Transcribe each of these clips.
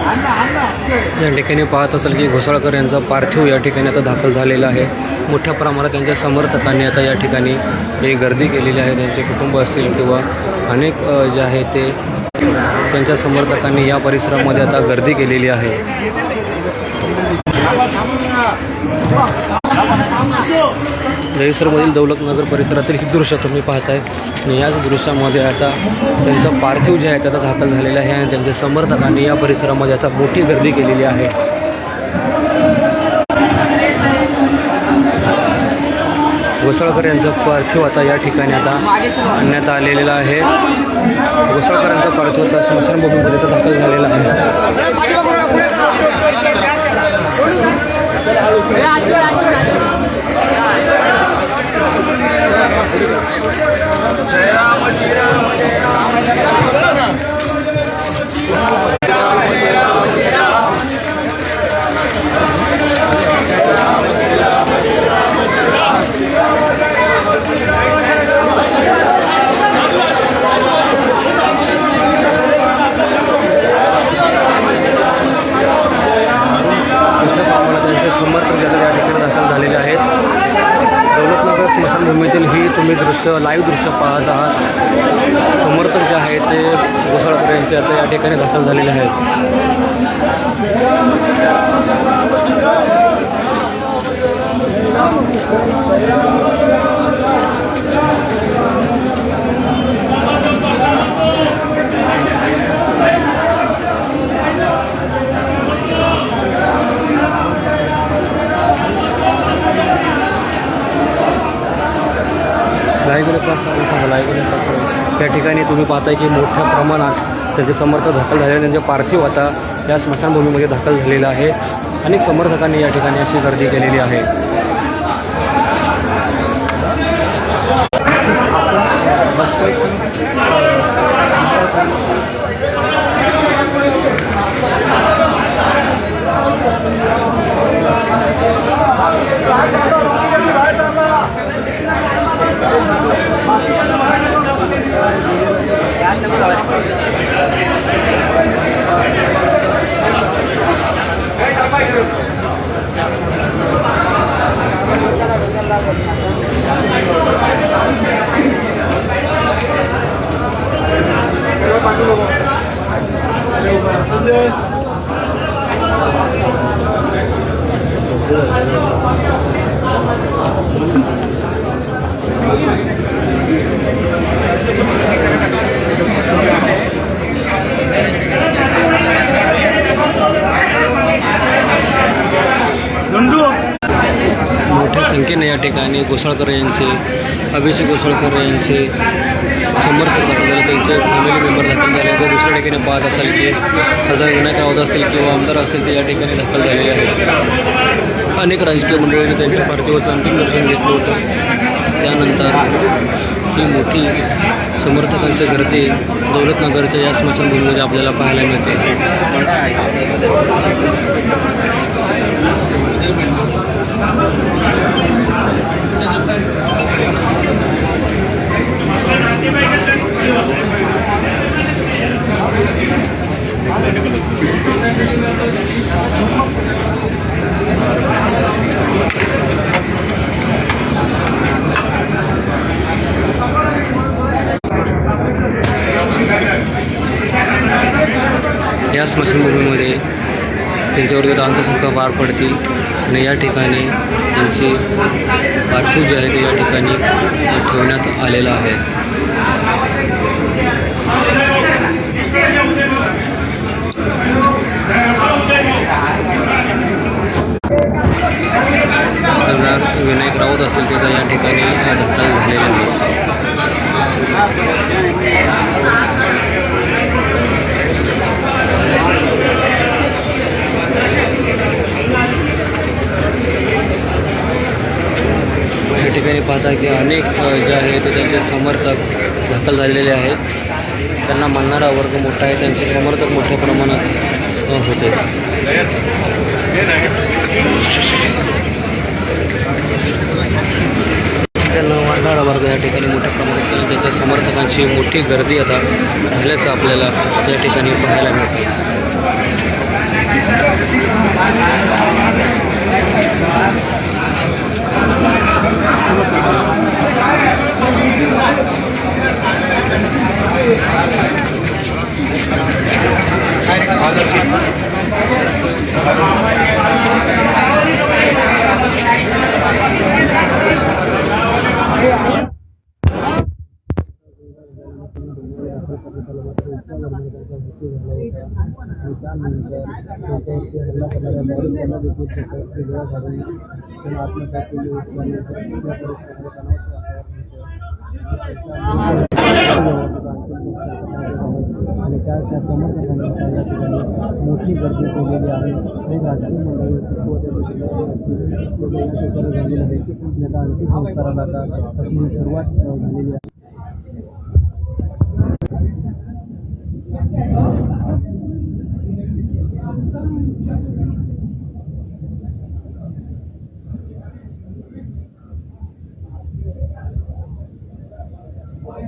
या ठिकाणी पाहत असाल की घोसाळकर यांचा पार्थिव या ठिकाणी आता दाखल झालेला आहे. मोठ्या प्रमाणात त्यांच्या समर्थकांनी आता या ठिकाणी ही गर्दी केलेली आहे. त्यांचे कुटुंब असतील किंवा अनेक जे आहे ते त्यांच्या समर्थकांनी या परिसरामध्ये आता गर्दी केलेली आहे. जयसरमधील दौलतनगर परिसरातील ही दृश्य तुम्ही पाहताय. आणि याच दृश्यामध्ये आता त्यांचं पार्थिव जे आहे त्याचा दाखल झालेला आहे आणि त्यांच्या समर्थकांनी या परिसरामध्ये आता मोठी गर्दी केलेली आहे. घोसाळकर यांचं पार्थिव आता या ठिकाणी आता आणण्यात आलेलं आहे. घोसाळकरांचा पार्थिव आता स्मशानभूमीमध्ये दाखल झालेला आहे मोठ्या प्रमाणात त्यांचे समर्थक जे आहेत या ठिकाणी दाखल झालेले आहेत दौलतनगर स्मशानभूमीतील ही तुम्ही दृश्य लाईव्ह दृश्य पाहत आहात. समर्थक जे आहे ते घोसाळकर यांचे आता या ठिकाणी दाखल झालेले आहेत. ठिकाणी तुम्ही पाहताय की मोठ्या प्रमाणात त्याचे समर्थक दाखल झालेले त्यांचे पार्थिव आता या स्मशानभूमीमध्ये दाखल झालेलं आहे. अनेक समर्थकांनी या ठिकाणी अशी गर्दी केलेली आहे मोठ्या संख्येने या ठिकाणी घोसाळकर यांचे अभिषेक घोसाळकर यांचे समर्थक दाखल झाले त्यांचे फॅमिली मेंबर दाखल झाले. तर दुसऱ्या ठिकाणी पाहत असाल की खासदार विनायक राऊत असतील किंवा आमदार असतील ते या ठिकाणी दाखल झालेले आहेत. अनेक राजकीय मंडळींनी त्यांच्या पार्थिवाचं अंतिम दर्शन घेतलं होतं. त्यानंतर ही मोठी समर्थकांची गर्दी दौलतनगरच्या या स्मशानभूमीमध्ये आपल्याला पाहायला मिळते. या स्मशानभूमीमध्ये त्यांच्यावरती अंत्यसंस्कार पार पडतील आणि या ठिकाणी त्यांची पार्थिव जे आहे ते या ठिकाणी ठेवण्यात आलेलं आहे. विनायक राऊत असतील ते तर या ठिकाणी दत्ता झालेला आहे या ठिकाणी पाहता की अनेक जे आहे ते त्यांचे समर्थक दाखल झालेले आहेत. त्यांना मानणारा वर्ग मोठा आहे. त्यांचे समर्थक मोठ्या प्रमाणात होते. त्यांना मानणारा वर्ग या ठिकाणी मोठ्या प्रमाणात त्यांच्या समर्थकांची मोठी गर्दी आता झाल्याचं आपल्याला त्या ठिकाणी पाहायला मिळते. आत्महत्या के लिए आणि त्या समर्थकांनी त्या ठिकाणी मोठी गर्दी केलेली आहे. आणि राजकीय मंडळी व त्या झालेलं आहे आणि अंतिम संस्काराला आता तशी सुरुवात झालेली आहे.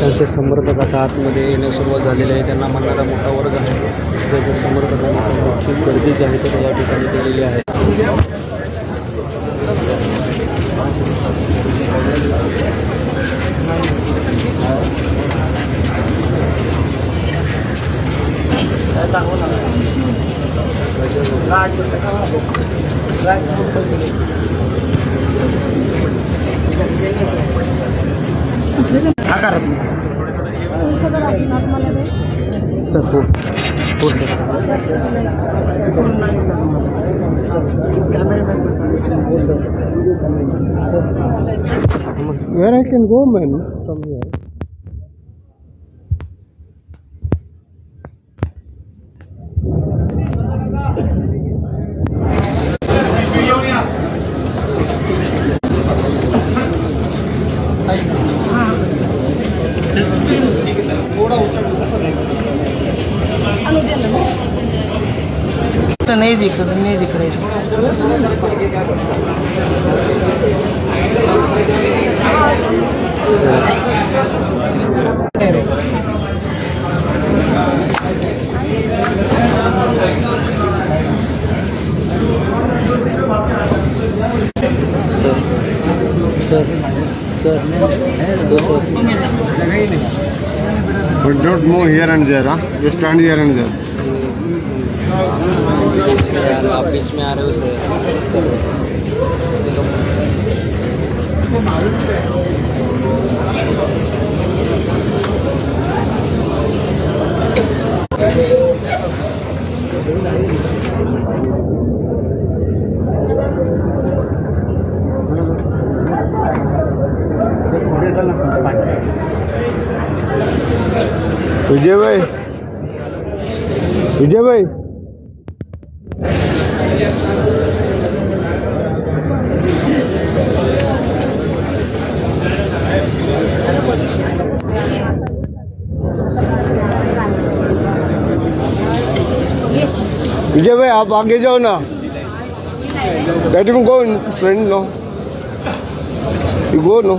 त्यांचे समर्थक आता आतमध्ये येण्यास सुरुवात झालेली आहे. त्यांना म्हणणारा मोठा वर्ग आहे. त्याच्या समर्थकांना खूप गर्दी जी आहे ती या ठिकाणी केलेली आहे. Where I can go, man, from here? दिख नहीं दिख रही सर सर सर हो sir But don't move here and there, huh? You stand here and there. Office आप बीच में आ रहे हो सर विजय भाई विजय भाई आप आगे जाओ ना let him go friend no you go no